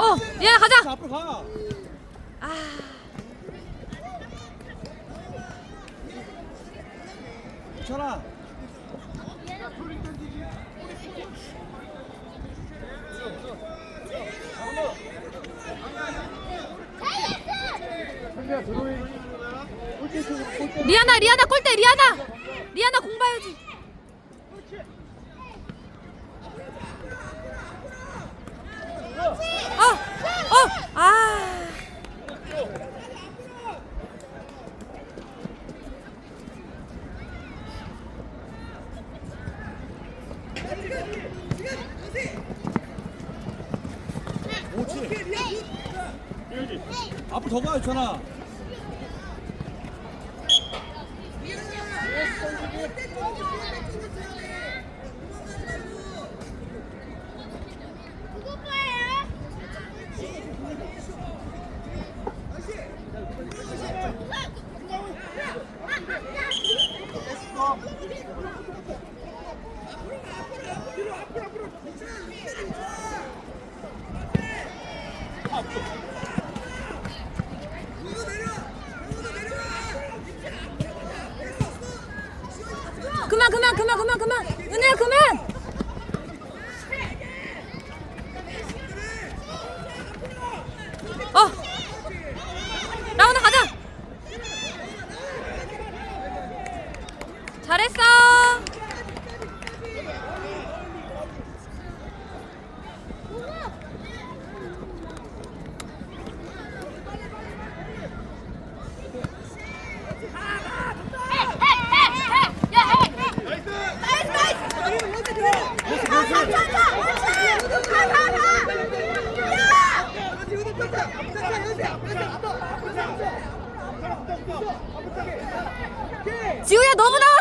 어, 얘 가자. 앞으로 가. 아, 유찬아. 리아나, 리아나 골대, 리아나. 리아나 공 봐야지. 어, 어, 아. 옳지. 앞으로 더 가, 유찬아. 지우야 너무 나와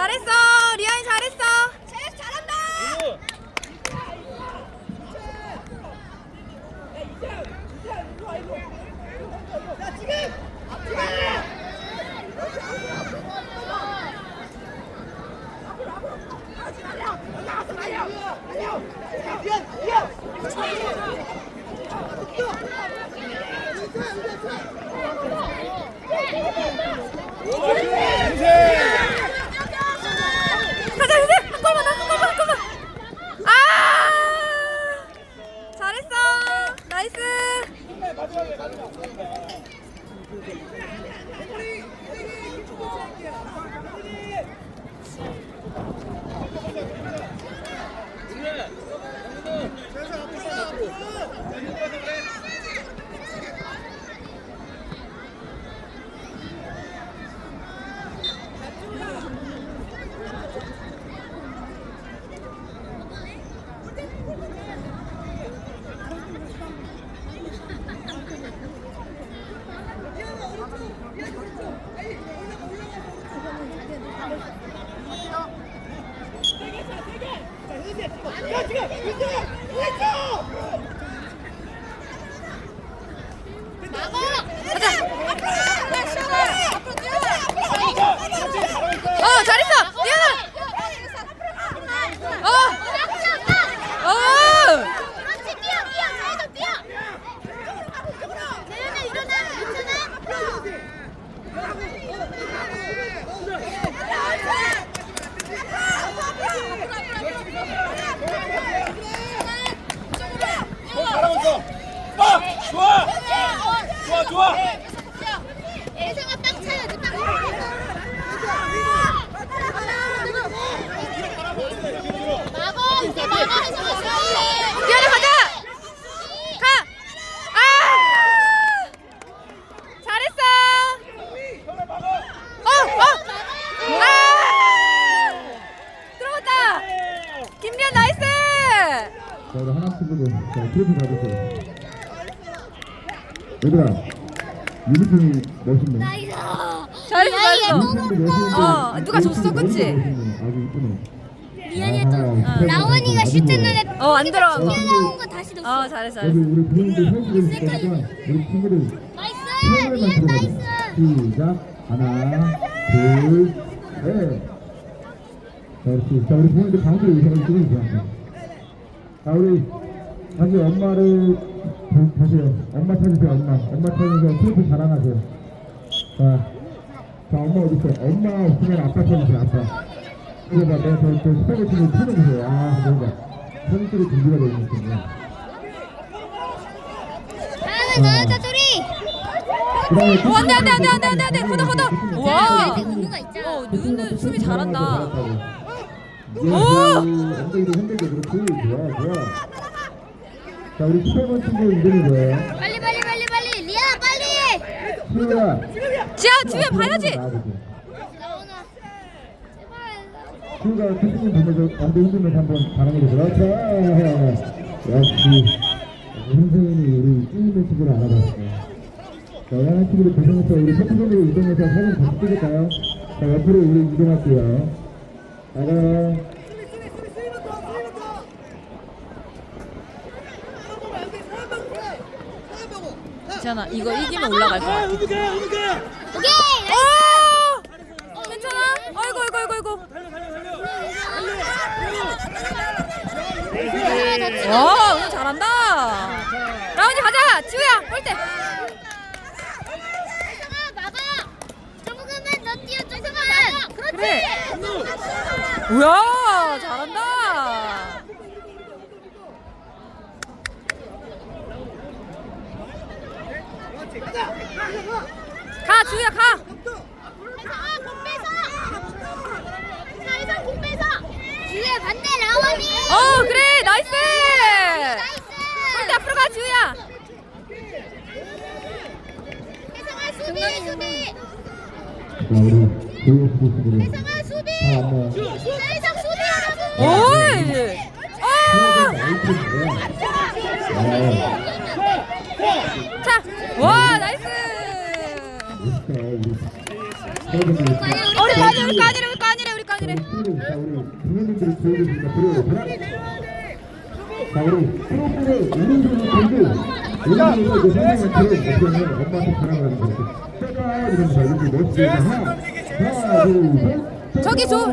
誰れそう。 얘들아, 유니폼이 멋있네. 나이스 잘했어 잘했어 멋있는데 어, 누가 줬어, 그치? 멋있네. 아주 이쁘네. 미안해 아, 또 라원이가 아주 슈트. 눈에 어안 들어간 거 튀어나온 거 다시 넣었어 어 잘했어 여기 잘했어 우리 부모님들 현실을 있으니까 우리 친구들 나이스 들어봐. 나이스 시작. 하나, 둘, 셋. 자, 이렇게. 자, 우리 부모님들 가운데로 오셔서 찍어주세요. 자, 우리 다시 엄마를 보- 보세요. 엄마 찾으세요, 엄마. 엄마 찾으세요. 트로피 자랑하세요. 자, 자, 엄마 어디 있어? 엄마 없으면 아빠 찾으세요, 아빠. 이거 봐, 내가 저, 저 스파게티를 틀어보세요. 아, 이거 봐. 선수들이 준비가 되어 있는 거예요. 다음에 둘이 그 다음에 어 안돼 안돼 안돼 안돼 안돼 안돼 걷어 걷어 와 은우가 있잖아 어 누누 수비 잘한다 오! 엉덩이도 흔들고 그렇지 좋아 좋아 자 우리 18번 친구 이름이 뭐예요? 빨리 빨리 빨리 빨리. 리아 빨리! 수우가 지아 주야 봐야지 제발 수우가 선생님 보면서 엉덩이 흔들면서 한번 반응해 보세요 그렇죠 역시 선생님이 우리 쭈이는 친구를 알아봤어요. 자 양한 친구들 고생했어 우리 커피점으로 이동해서 사진 같이 찍을까요? 자 옆으로 우리 이동할게요. 나가요 지아나. 이거 이기면 올라갈 것 같아. 은우게, 은우게! 오케이 어! 괜찮아? 아이고 아이고 아이고 아이고. 와 오늘 잘한다. 라온이 가자. 지우야 정국은 너 뛰어 혜성아 막아 그렇지. 그래. 우야 잘한다 가 지우야 가. 어 그래 나이스. 나이스 골대 앞으로 가 지우야. 혜성아 수비 혜성아 수비 옆에는 엄마한테 하나 하나 둘셋 저기 줘.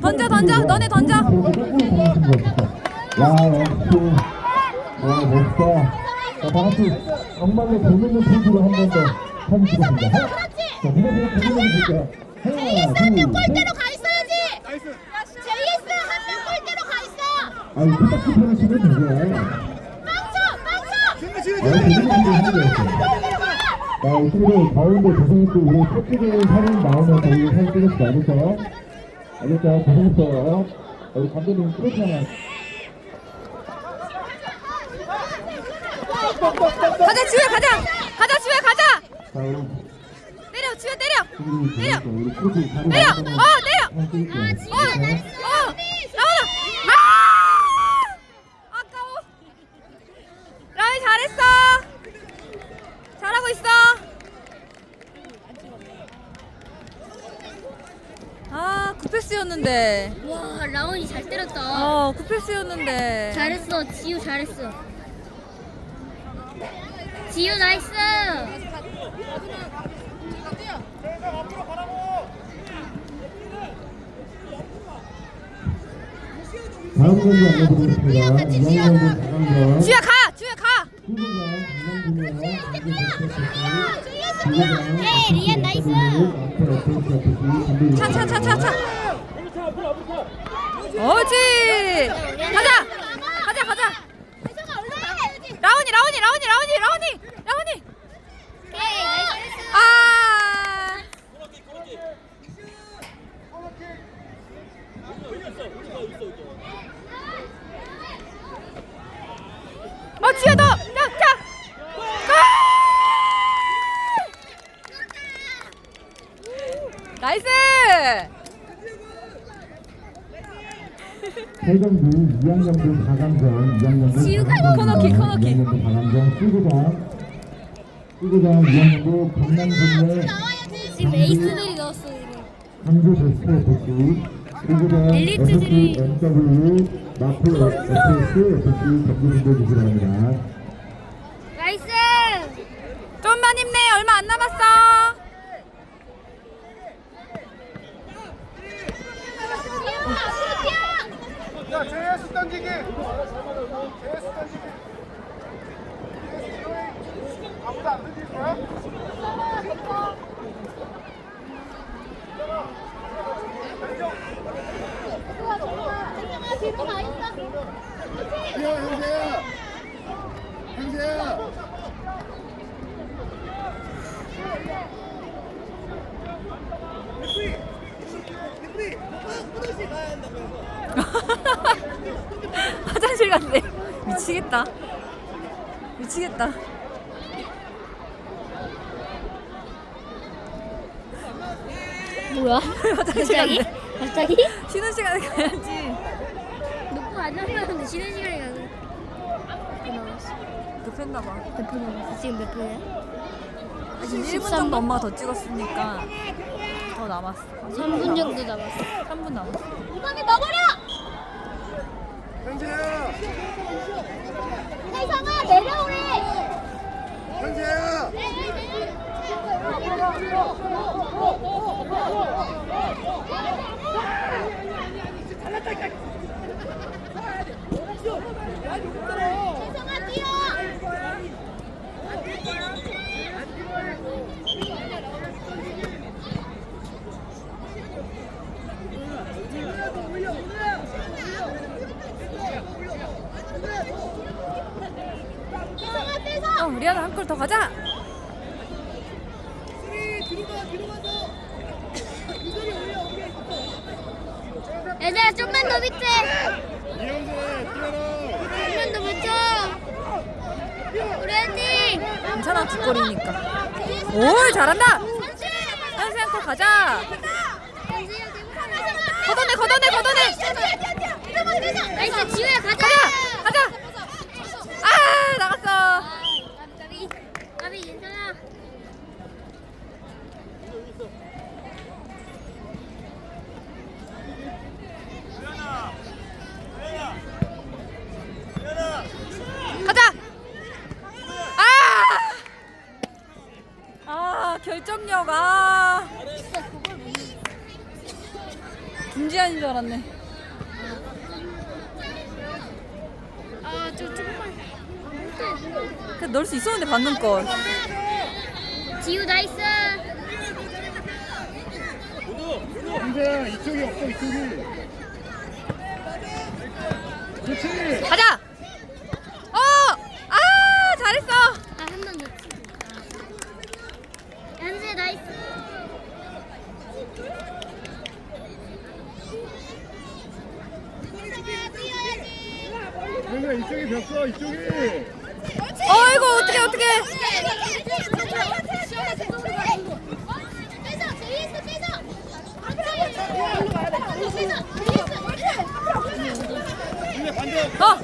던져, 던져. 너네 던져. 거 정말로 재밌는 포즈로 한 번 더 해주시겠습니다. 자, 자, 무대에 보시면 볼게요. JS 한명 둘, 골대로 셋. 가 있어야지. JS 한명 골대로 가 있어. 아니, 후딱지 펴주시면 되고요. 망쳐, 망쳐. 아, 포즈 하는 거였어요. 자, 이쪽으로 가운데 또 우리 토끼들 사진 나오면 저희 사진 찍으시죠. 알겠죠? 알겠죠? 고생했어요. 우리 감독님 크로스 하나. 가자 지우야 가자 가자 지우야 가자 자, 우리 때려 지우야 때려 때려 나가서 어 찍을게요. 아, 지우야, 어 나이스. 어 나오나 아 아까워 라이 잘했어 잘하고 있어 아 구패스였는데 와, 라온이 잘 때렸다. 어 구패스였는데 잘했어, 지우 잘했어. 지우 나이스. 다음 경기 알려드리겠습니다. 지우야 가 지우야 가 후보가 강남군이와 에이, 리안 나이스. 차차차차차 어지 가자 가자 가자 라온이 라온이 라온이 라온이 라온이 라온이. 아 어, 지야 너! 자, 자! 골! 나이스! 세경기 이양경기 가강전 이양경기 지우가 코너킥, 코너킥. 이양경기 가강전 수구장 수구장 이양경기 강남군의 지금 에이스들이 넣었어, 제스코 복수 수구장 엘리트들이. MW 마플 FS 경기 준비해 주시기 바랍니다. 나이스. 좀만 힘내 얼마 안 남았어 야 JS 던지기 JS 던지기 아무도 안 던질 거야? 야 형제야. 형제야. 화장실 갔네. 미치겠다. 미치겠다. 뭐야? 화장실 갑자기? 갔네. 갑자기? 쉬는 시간에 가야지 안 나가는데 쉬는 시간에 가는 몇 나왔어? 급했나봐 몇분 남았어? 지금 몇 분이야? 지금 1분 정도 엄마가 더 찍었으니까 더 남았어 3분 정도 남았어 3분 남았어 이번에 넣어버려! 형제야 혜성아 내려오래! 혜성아 뛰 어! 혜성아 떼서! 어 리아나 한골 더 가자 얘들아 좀만 더 밑에! 이형제 뛰어라 좀만 더 밑에! 우리 언니! 괜찮아 두 골이니까. 오 잘한다! 한골 가자! 걷어내 걷어내 걷어내! 나이스 지우야 가자 아 나갔어 까비 까비 괜찮아 가자 아! 아 결정력 아 김지한인 줄 알았네 아저 조금만 그냥 넣을 수 있었는데 방금 건. 지우 나이스. 형세야 이쪽이 없어 이쪽이 그렇지 가자. 어, 아 잘했어. 아한 번 더. 현재 나이스. 형세야 이쪽이 벽서 이쪽이 어이구 어떻게 어떻게. 근데 반대 어.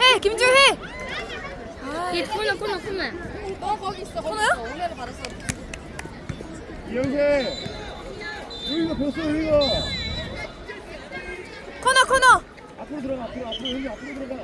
해 김주 해. 얘 코너 코너 코너. 코너야? 이영세 여기가 벽서 여기가 코너 코너. 앞으로 들어가 앞으로 앞으로 여기 앞으로 들어가